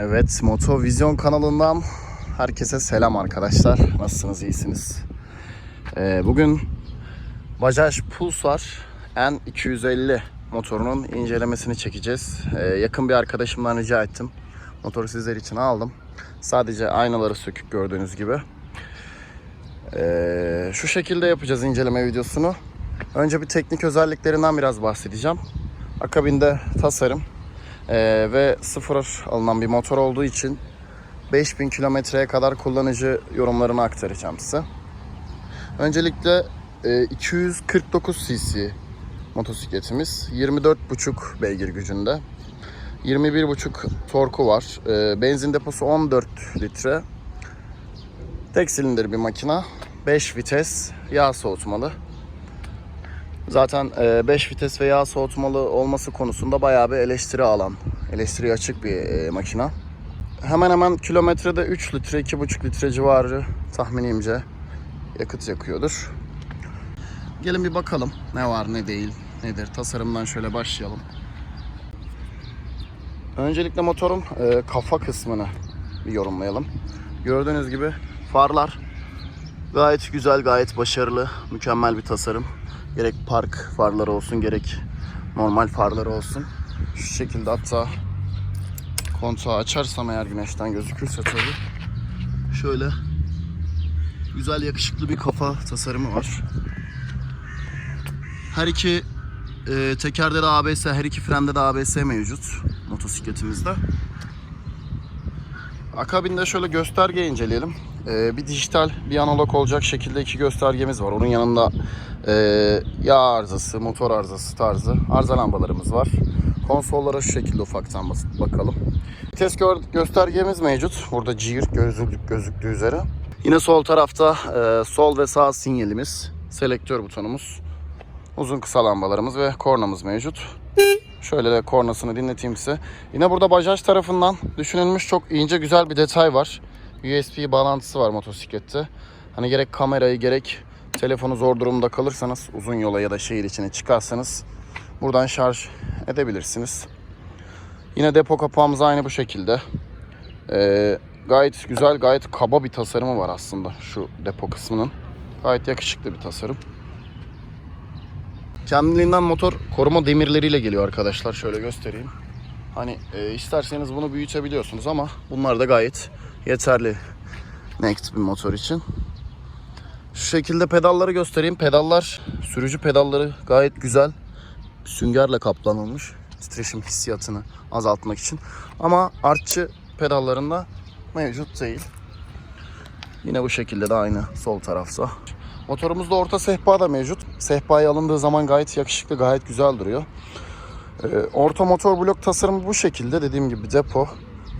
Evet, Moto Vizyon kanalından herkese selam arkadaşlar. Nasılsınız, iyisiniz? Ee, bugün Bajaj Pulsar N250 motorunun incelemesini çekeceğiz. Ee, yakın bir arkadaşımdan rica ettim. Motoru sizler için aldım. Sadece aynaları sökük gördüğünüz gibi. Ee, şu şekilde yapacağız inceleme videosunu. Önce bir teknik özelliklerinden biraz bahsedeceğim. Akabinde tasarım, ee, ve sıfır alınan bir motor olduğu için 5000 kilometreye kadar kullanıcı yorumlarını aktaracağım size. Öncelikle e, 249 cc motosikletimiz. 24,5 beygir gücünde. 21,5 torku var. E, benzin deposu 14 litre. Tek silindir bir makina. 5 vites yağ soğutmalı. Zaten 5 vites ve yağ soğutmalı olması konusunda bayağı bir eleştiri alan, eleştiri açık bir e, makina. Hemen hemen kilometrede 3 litre, 2,5 litre civarı tahminimce yakıt yakıyordur. Gelin bir bakalım ne var ne değil nedir. Tasarımdan şöyle başlayalım. Öncelikle motorun e, kafa kısmını bir yorumlayalım. Gördüğünüz gibi farlar gayet güzel, gayet başarılı, mükemmel bir tasarım. Gerek park farları olsun gerek normal farları olsun. Şu şekilde hatta kontağı açarsam eğer güneşten gözükürse tabii. Şöyle güzel yakışıklı bir kafa tasarımı var. Her iki e, tekerde de ABS, her iki frende de ABS mevcut motosikletimizde. Akabinde şöyle gösterge inceleyelim. Ee, bir dijital, bir analog olacak şekilde iki göstergemiz var. Onun yanında e, yağ arızası, motor arızası tarzı arıza lambalarımız var. Konsollara şu şekilde ufaktan bakalım. Vites gö- göstergemiz mevcut. Burada Gear gözüklük gözüktüğü üzere. Yine sol tarafta e, sol ve sağ sinyalimiz, selektör butonumuz, uzun kısa lambalarımız ve kornamız mevcut. Şöyle de kornasını dinleteyim size. Yine burada Bajaj tarafından düşünülmüş çok ince güzel bir detay var. USB bağlantısı var motosiklette. Hani gerek kamerayı gerek telefonu zor durumda kalırsanız uzun yola ya da şehir içine çıkarsanız buradan şarj edebilirsiniz. Yine depo kapağımız aynı bu şekilde. Ee, gayet güzel, gayet kaba bir tasarımı var aslında şu depo kısmının. Gayet yakışıklı bir tasarım. Kendiliğinden motor koruma demirleriyle geliyor arkadaşlar. Şöyle göstereyim. Hani e, isterseniz bunu büyütebiliyorsunuz ama bunlar da gayet yeterli Next bir motor için. Şu şekilde pedalları göstereyim. Pedallar, sürücü pedalları gayet güzel. Süngerle kaplanılmış. Titreşim hissiyatını azaltmak için. Ama artçı pedallarında mevcut değil. Yine bu şekilde de aynı sol tarafta. Motorumuzda orta sehpa da mevcut. Sehpaya alındığı zaman gayet yakışıklı, gayet güzel duruyor. Ee, orta motor blok tasarımı bu şekilde. Dediğim gibi depo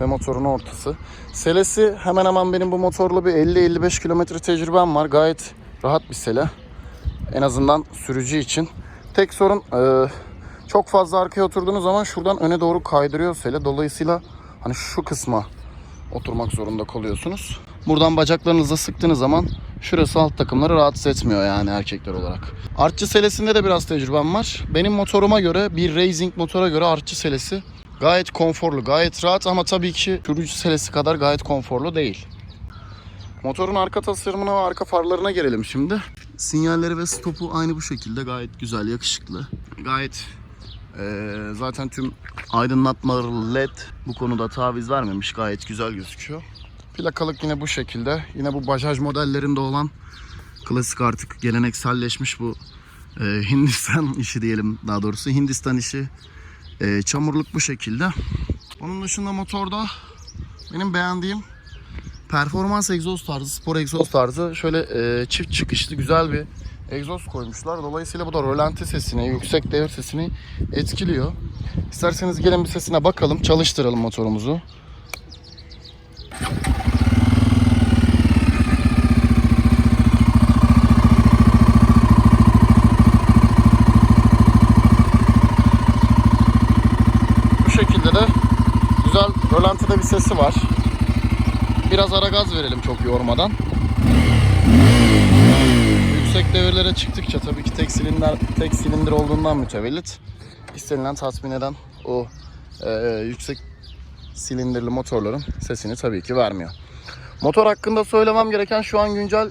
ve motorun ortası. Selesi hemen hemen benim bu motorla bir 50-55 kilometre tecrübem var. Gayet rahat bir sele. En azından sürücü için. Tek sorun e, çok fazla arkaya oturduğunuz zaman şuradan öne doğru kaydırıyor sele. Dolayısıyla hani şu kısma oturmak zorunda kalıyorsunuz. Buradan bacaklarınızla sıktığınız zaman şurası alt takımları rahatsız etmiyor yani erkekler olarak. Artçı selesinde de biraz tecrübem var. Benim motoruma göre bir racing motora göre artçı selesi gayet konforlu, gayet rahat ama tabii ki sürücü selesi kadar gayet konforlu değil. Motorun arka tasarımına ve arka farlarına gelelim şimdi. Sinyalleri ve stopu aynı bu şekilde gayet güzel, yakışıklı. Gayet ee, zaten tüm aydınlatmaları led bu konuda taviz vermemiş. Gayet güzel gözüküyor. Plakalık yine bu şekilde. Yine bu Bajaj modellerinde olan klasik artık gelenekselleşmiş bu e, Hindistan işi diyelim daha doğrusu. Hindistan işi e, çamurluk bu şekilde. Onun dışında motorda benim beğendiğim performans egzoz tarzı, spor egzoz tarzı şöyle e, çift çıkışlı güzel bir egzoz koymuşlar. Dolayısıyla bu da rölanti sesini, yüksek devir sesini etkiliyor. İsterseniz gelin bir sesine bakalım, çalıştıralım motorumuzu. Bu şekilde de güzel rölantide bir sesi var. Biraz ara gaz verelim çok yormadan. Yüksek devirlere çıktıkça tabii ki tek silindir tek silindir olduğundan mütevellit istenilen tatmin eden o e, yüksek silindirli motorların sesini tabii ki vermiyor. Motor hakkında söylemem gereken şu an güncel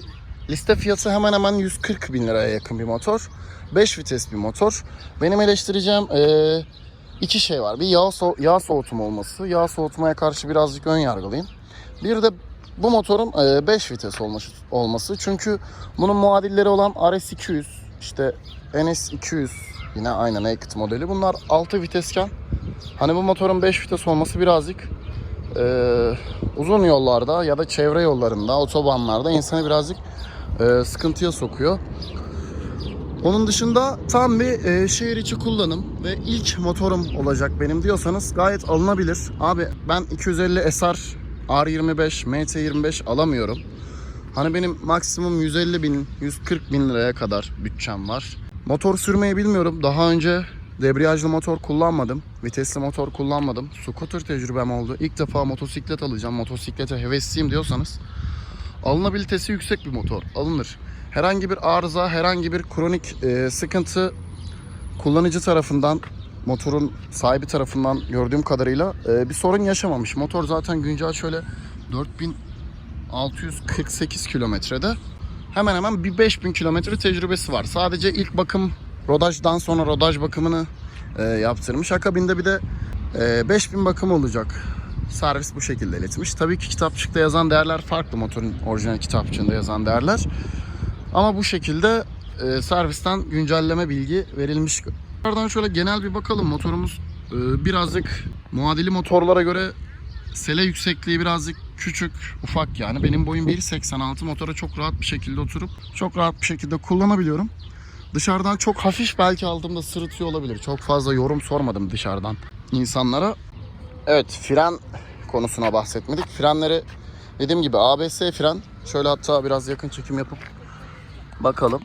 liste fiyatı hemen hemen 140 bin liraya yakın bir motor. 5 vites bir motor. Benim eleştireceğim eee, iki şey var. Bir yağ, so- yağ soğutum olması. Yağ soğutmaya karşı birazcık ön yargılıyım. Bir de bu motorun 5 vites olması, olması. Çünkü bunun muadilleri olan RS200, işte NS200 yine aynı Naked modeli. Bunlar 6 vitesken hani bu motorun 5 vites olması birazcık e, uzun yollarda ya da çevre yollarında, otobanlarda insanı birazcık e, sıkıntıya sokuyor. Onun dışında tam bir e, şehir içi kullanım ve ilk motorum olacak benim diyorsanız gayet alınabilir. Abi ben 250 SR R25 MT25 alamıyorum. Hani benim maksimum 150 bin, 140 bin liraya kadar bütçem var. Motor sürmeyi bilmiyorum. Daha önce debriyajlı motor kullanmadım. Vitesli motor kullanmadım. Scooter tecrübem oldu. İlk defa motosiklet alacağım. Motosiklete hevesliyim diyorsanız alınabilitesi yüksek bir motor. Alınır. Herhangi bir arıza, herhangi bir kronik e, sıkıntı kullanıcı tarafından motorun sahibi tarafından gördüğüm kadarıyla e, bir sorun yaşamamış. Motor zaten güncel şöyle 4648 kilometrede. Hemen hemen bir 5000 kilometre tecrübesi var. Sadece ilk bakım rodajdan sonra rodaj bakımını e, yaptırmış. Akabinde bir de e, 5000 bakım olacak. Servis bu şekilde iletmiş. Tabii ki kitapçıkta yazan değerler farklı motorun orijinal kitapçığında yazan değerler. Ama bu şekilde e, servisten güncelleme bilgi verilmiş. Buradan şöyle genel bir bakalım. Motorumuz e, birazcık muadili motorlara göre sele yüksekliği birazcık küçük, ufak yani. Benim boyum 1.86. Motora çok rahat bir şekilde oturup çok rahat bir şekilde kullanabiliyorum. Dışarıdan çok hafif belki aldığımda sırıtıyor olabilir. Çok fazla yorum sormadım dışarıdan insanlara. Evet fren konusuna bahsetmedik. Frenleri dediğim gibi ABS fren. Şöyle hatta biraz yakın çekim yapıp bakalım.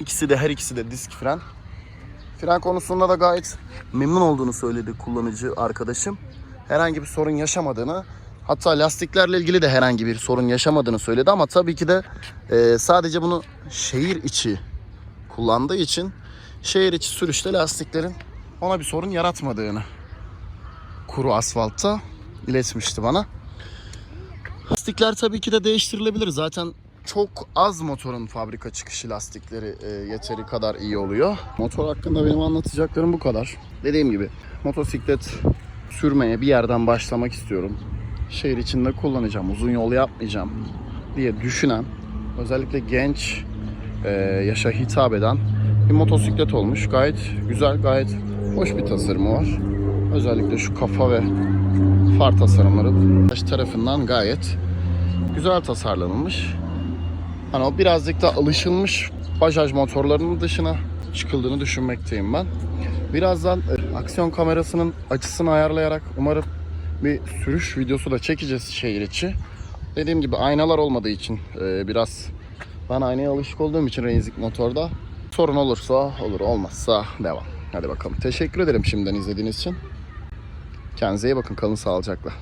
İkisi de her ikisi de disk fren. Fren konusunda da gayet memnun olduğunu söyledi kullanıcı arkadaşım. Herhangi bir sorun yaşamadığını hatta lastiklerle ilgili de herhangi bir sorun yaşamadığını söyledi ama tabii ki de e, sadece bunu şehir içi kullandığı için şehir içi sürüşte lastiklerin ona bir sorun yaratmadığını kuru asfaltta iletmişti bana. Lastikler tabii ki de değiştirilebilir. Zaten çok az motorun fabrika çıkışı lastikleri e, yeteri kadar iyi oluyor. Motor hakkında benim anlatacaklarım bu kadar. Dediğim gibi motosiklet sürmeye bir yerden başlamak istiyorum. Şehir içinde kullanacağım, uzun yol yapmayacağım diye düşünen, özellikle genç e, yaşa hitap eden bir motosiklet olmuş. Gayet güzel, gayet hoş bir tasarımı var. Özellikle şu kafa ve far tasarımları tarafından gayet güzel tasarlanılmış. Hani o birazcık da alışılmış bajaj motorlarının dışına çıkıldığını düşünmekteyim ben. Birazdan e, aksiyon kamerasının açısını ayarlayarak umarım bir sürüş videosu da çekeceğiz şehir içi. Dediğim gibi aynalar olmadığı için e, biraz ben aynaya alışık olduğum için Renzik motorda sorun olursa olur olmazsa devam. Hadi bakalım. Teşekkür ederim şimdiden izlediğiniz için. Kendinize iyi bakın. Kalın sağlıcakla.